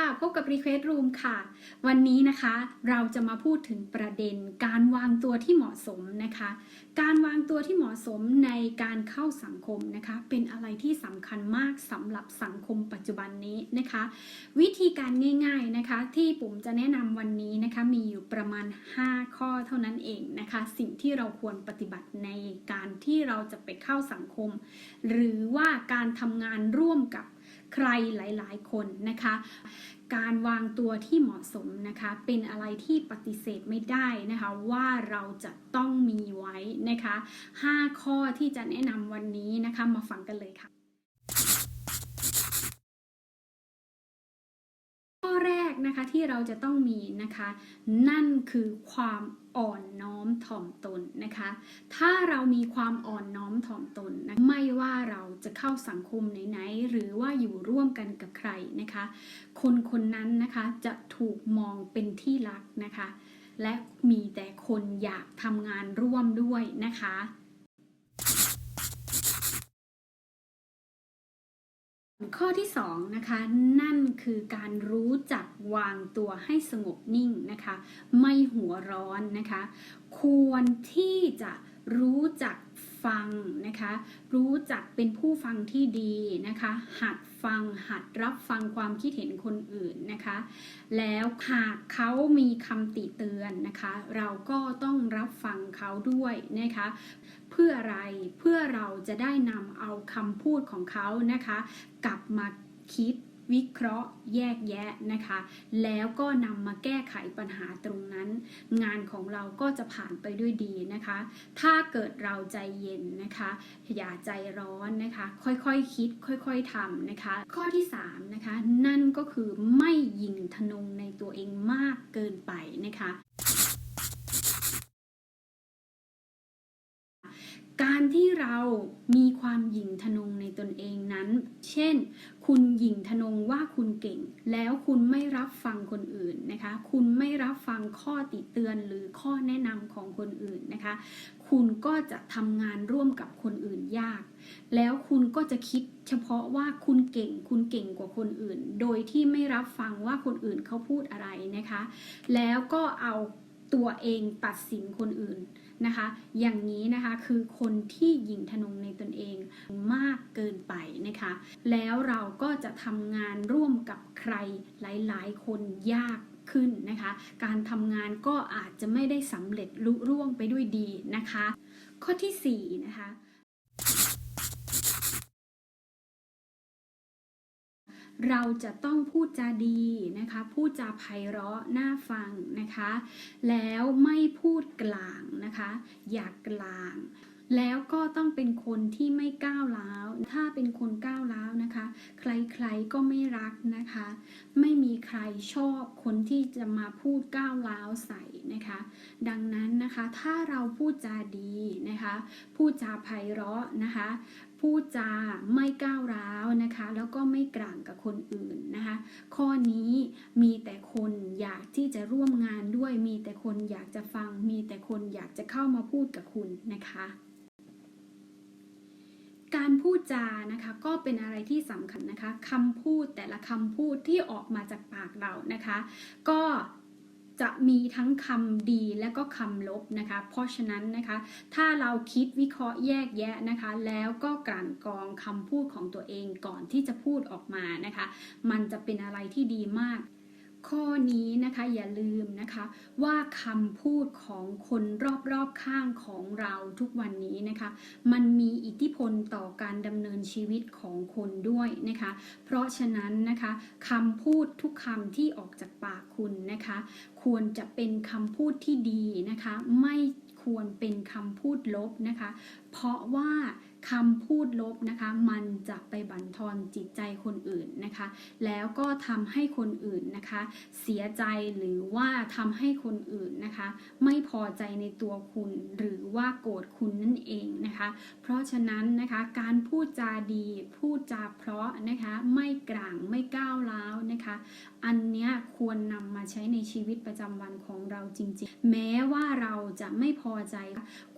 ค่ะ พบกับ Request Room ค่ะ วันนี้นะคะเราจะมาพูดถึงประเด็น การวางตัวที่เหมาะสมนะคะ การวางตัวที่เหมาะสมในการเข้าสังคมนะคะ เป็นอะไรที่สำคัญมากสำหรับสังคมปัจจุบันนี้นะคะ วิธีการง่ายๆนะคะ ที่ผมจะแนะนำวันนี้นะคะมีอยู่ประมาณ 5 ข้อเท่านั้นเองนะคะ สิ่งที่เราควรปฏิบัติในการที่เราจะไปเข้าสังคม หรือว่าการทำงานร่วมกับ ใครหลาย ๆ คนนะคะ การวางตัวที่เหมาะสมนะคะ เป็นอะไรที่ปฏิเสธไม่ได้นะคะ ว่าเราจะต้องมีไว้นะคะ 5 ข้อที่จะแนะนำวันนี้นะคะมาฟังกันเลยค่ะ ข้อแรก นะคะที่เราจะต้องมีนะคะ นั่นคือความอ่อนน้อมถ่อมตนนะคะ ถ้าเรามีความอ่อนน้อมถ่อมตนนะไม่ว่าเราจะเข้าสังคมไหนๆหรือว่าอยู่ร่วมกันกับใครนะคะ คนคนนั้นนะคะจะถูกมองเป็นที่รักนะคะ และมีแต่คนอยากทำงานร่วมด้วยนะคะข้อที่2นะคะนั่นคือการรู้จัก วางตัวให้สงบนิ่งนะคะ ไม่หัวร้อนนะคะ ควรที่จะรู้จักฟังนะคะ รู้จักเป็นผู้ฟังที่ดีนะคะ หัดฟัง หัดรับฟังความคิดเห็นคนอื่นนะคะ แล้วหากเขามีคำติเตือนนะคะ เราก็ต้องรับฟังเขาด้วยนะคะ เพื่ออะไร เพื่อเราจะได้นำเอาคำพูดของเขานะคะ กลับมาคิด วิเคราะห์แยกแยะนะคะ แล้วก็นำมาแก้ไขปัญหาตรงนั้น งานของเราก็จะผ่านไปด้วยดีนะคะ ถ้าเกิดเราใจเย็นนะคะ อย่าใจร้อนนะคะ ค่อยๆคคิด ค่อยๆทำนะคะ ข้อที่3นะคะ นั่นก็คือไม่ยิงทนงในตัวเองมากเกินไปนะคะ การที่เรามีความหยิ่งทะนงในตนเองนั้น เช่น คุณหยิ่งทะนงว่าคุณเก่ง แล้วคุณไม่รับฟังคนอื่นนะคะ คุณไม่รับฟังข้อติเตือนหรือข้อแนะนำของคนอื่นนะคะ คุณก็จะทำงานร่วมกับคนอื่นยาก แล้วคุณก็จะคิดเฉพาะว่าคุณเก่ง คุณเก่งกว่าคนอื่น โดยที่ไม่รับฟังว่าคนอื่นเขาพูดอะไรนะคะ แล้วก็เอาตัวเองตัดสินคนอื่น นะคะ อย่างนี้นะคะคือคนที่หยิ่งทนงในตนเองมากเกินไปนะคะ แล้วเราก็จะทำงานร่วมกับใครหลาย ๆ คนยากขึ้นนะคะ การทำงานก็อาจจะไม่ได้สำเร็จลุร่วงไปด้วยดีนะคะ ข้อที่4นะคะ เราจะต้องพูดจาดีนะคะ พูดจาไพเราะน่าฟังนะคะ แล้วไม่พูดกลางนะคะ อย่ากกลาง แล้วก็ต้องเป็นคนที่ไม่ก้าวร้าว ถ้าเป็นคนก้าวร้าวนะคะ ใครๆก็ไม่รักนะคะ ไม่มีใครชอบคนที่จะมาพูดก้าวร้าวใส่นะคะ ดังนั้นนะคะถ้าเราพูดจาดีนะคะ พูดจาไพเราะนะคะ พูดจาไม่ก้าวร้าวนะคะ แล้วก็ไม่กลางกับคนอื่นนะคะ ข้อนี้มีแต่คนอยากที่จะร่วมงานด้วย มีแต่คนอยากจะฟัง มีแต่คนอยากจะเข้ามาพูดกับคุณนะคะการพูดจานะคะก็เป็นอะไรที่สำคัญนะคะคำพูดแต่ละคำพูดที่ออกมาจากปากเรานะคะ ก็ จะมีทั้งคำดีและก็คำลบนะคะ เพราะฉะนั้นนะคะ ถ้าเราคิดวิเคราะห์แยกแยะนะคะ แล้วก็กลั่นกรองคำพูดของตัวเองก่อนที่จะพูดออกมานะคะ มันจะเป็นอะไรที่ดีมาก ข้อนี้นะคะอย่าลืมนะคะว่าคำพูดของคนรอบๆข้างของเราทุกวันนี้นะคะ มันมีอิทธิพลต่อการดำเนินชีวิตของคนด้วยนะคะ เพราะฉะนั้นนะคะคำพูดทุกคำที่ออกจากปากคุณนะคะ ควรจะเป็นคำพูดที่ดีนะคะ ไม่ควรเป็นคำพูดลบนะคะ เพราะว่าคำพูดลบนะคะ มันจะไปบั่นทอนจิตใจคนอื่นนะคะ แล้วก็ทำให้คนอื่นนะคะ เสียใจหรือว่าทำให้คนอื่นนะคะ ไม่พอใจในตัวคุณหรือว่าโกรธคุณนั่นเองนะคะ เพราะฉะนั้นนะคะการพูดจาดีพูดจาเพราะนะคะ ไม่กลางไม่ก้าวร้าวนะคะ อันเนี้ยควรนำมาใช้ในชีวิตประจำวันของเราจริง ๆ แม้ว่าเราจะไม่พอใจ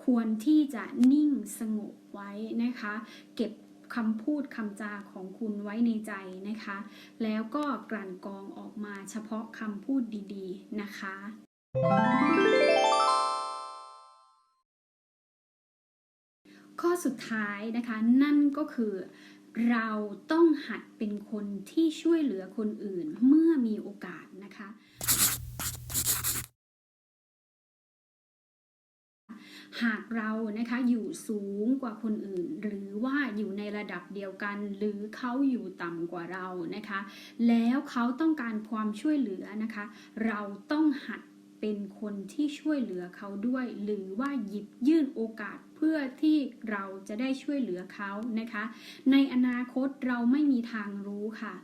ควรที่จะนิ่งสงบไว้นะคะ เก็บคำพูดคำจาของคุณไว้ในใจนะคะ แล้วก็กลั่นกรองออกมาเฉพาะคำพูดดีๆนะคะข้อสุดท้ายนะคะนั่นก็คือเราต้องหัดเป็นคนที่ช่วยเหลือคนอื่นเมื่อมีโอกาสนะคะ หากเรานะคะอยู่สูงกว่าคนอื่น หรือว่าอยู่ในระดับเดียวกัน หรือเขาอยู่ต่ำกว่าเรานะคะ แล้วเขาต้องการความช่วยเหลือนะคะ เราต้องหัด เป็นคนที่ช่วยเหลือเขาด้วย หรือว่าหยิบยื่นโอกาสเพื่อที่เราจะได้ช่วยเหลือเขานะคะ ในอนาคตเราไม่มีทางรู้ค่ะ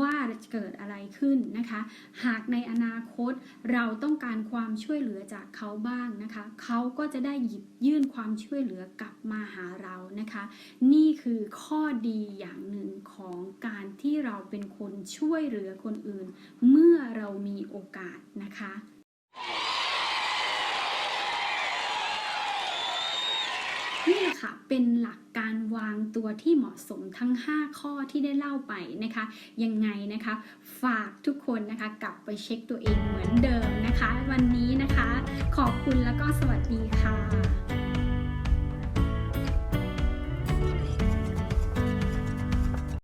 ว่าจะเกิดอะไรขึ้นนะคะ หากในอนาคตเราต้องการความช่วยเหลือจากเขาบ้างนะคะ เขาก็จะได้หยิบยื่นความช่วยเหลือกลับมาหาเรานะคะ นี่คือข้อดีอย่างหนึ่งของการที่เราเป็นคนช่วยเหลือคนอื่น เมื่อเรามีโอกาสนะคะ นี่แหละค่ะ เป็นหลักการวางตัวที่เหมาะสมทั้ง 5 ข้อที่ได้เล่าไปนะคะ ยังไงนะคะ ฝากทุกคนนะคะ กลับไปเช็คตัวเองเหมือนเดิมนะคะ วันนี้นะคะ ขอบคุณแล้วก็สวัสดีค่ะ